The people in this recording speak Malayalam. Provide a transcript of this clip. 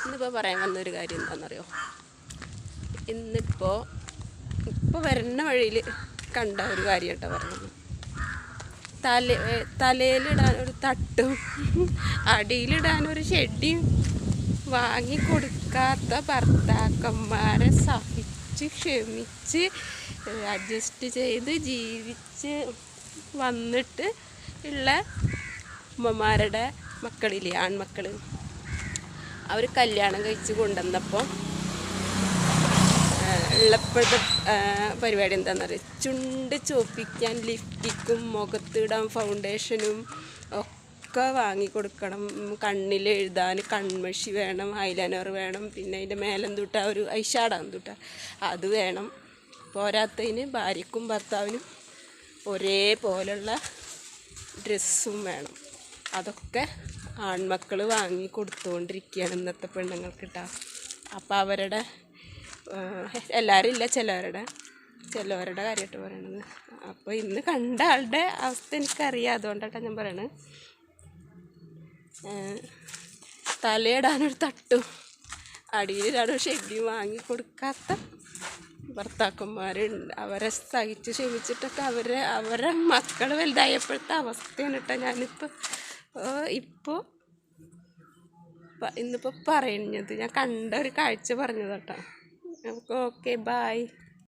ഇന്നിപ്പോൾ പറയാൻ വന്നൊരു കാര്യം എന്താണെന്നറിയോ ഇന്നിപ്പോൾ ഇപ്പോൾ വരുന്ന വഴിയിൽ കണ്ട ഒരു കാര്യം കേട്ടോ പറഞ്ഞത് തല തലയിലിടാൻ ഒരു തട്ടും അടിയിലിടാൻ ഒരു ഷെഡിയും വാങ്ങിക്കൊടുക്കാത്ത ഭർത്താക്കന്മാരെ സഹിച്ച് ക്ഷമിച്ച് അഡ്ജസ്റ്റ് ചെയ്ത് ജീവിച്ച് വന്നിട്ട് ഉള്ള ഉമ്മമാരുടെ മക്കളില്ലേ ആൺമക്കൾ അവർ കല്യാണം കഴിച്ച് കൊണ്ടുവന്നപ്പോൾ ഉള്ളപ്പോഴത്തെ പരിപാടി എന്താണെന്ന് അറിയാം? ചുണ്ട് ചോപ്പിക്കാൻ ലിപ്റ്റിക്കും മുഖത്തിടാൻ ഫൗണ്ടേഷനും ഒക്കെ വാങ്ങിക്കൊടുക്കണം. കണ്ണിൽ എഴുതാൻ കൺമഷി വേണം ഐലൈനർ വേണം പിന്നെ അതിന്റെ മേലം തൂട്ട ഒരു ഐഷാടാന്തുട്ട അത് വേണം. പോരാത്തതിന് ഭാര്യക്കും ഭർത്താവിനും ഒരേപോലുള്ള ഡ്രസ്സും വേണം. അതൊക്കെ ആൺമക്കൾ വാങ്ങി കൊടുത്തുകൊണ്ടിരിക്കുകയാണ് ഇന്നത്തെ പെണ്ണുങ്ങൾക്ക് കേട്ടോ അപ്പോൾ അവരുടെ എല്ലാവരും ഇല്ല ചിലവരുടെ ചിലവരുടെ കാര്യമായിട്ട് പറയണത്. അപ്പോൾ ഇന്ന് കണ്ട ആളുടെ അവസ്ഥ എനിക്കറിയാം. അതുകൊണ്ടാണ് ഞാൻ പറയണത് തലയിടാനൊരു തട്ടും. അടിയിലിടാനൊരു ഷെഡിയും വാങ്ങി കൊടുക്കാത്ത ഭർത്താക്കന്മാരുണ്ട്. അവരെ സഹിച്ച് ക്ഷമിച്ചിട്ടൊക്കെ അവരെ അവരെ മക്കൾ വലുതായപ്പോഴത്തെ അവസ്ഥയാണ് കേട്ടോ ഞാനിപ്പോൾ ഇപ്പോൾ ഇന്നിപ്പോൾ പറയുന്നത് ഞാൻ കണ്ട ഒരു കാഴ്ച പറഞ്ഞത് നമുക്ക് ഓക്കെ ബായ്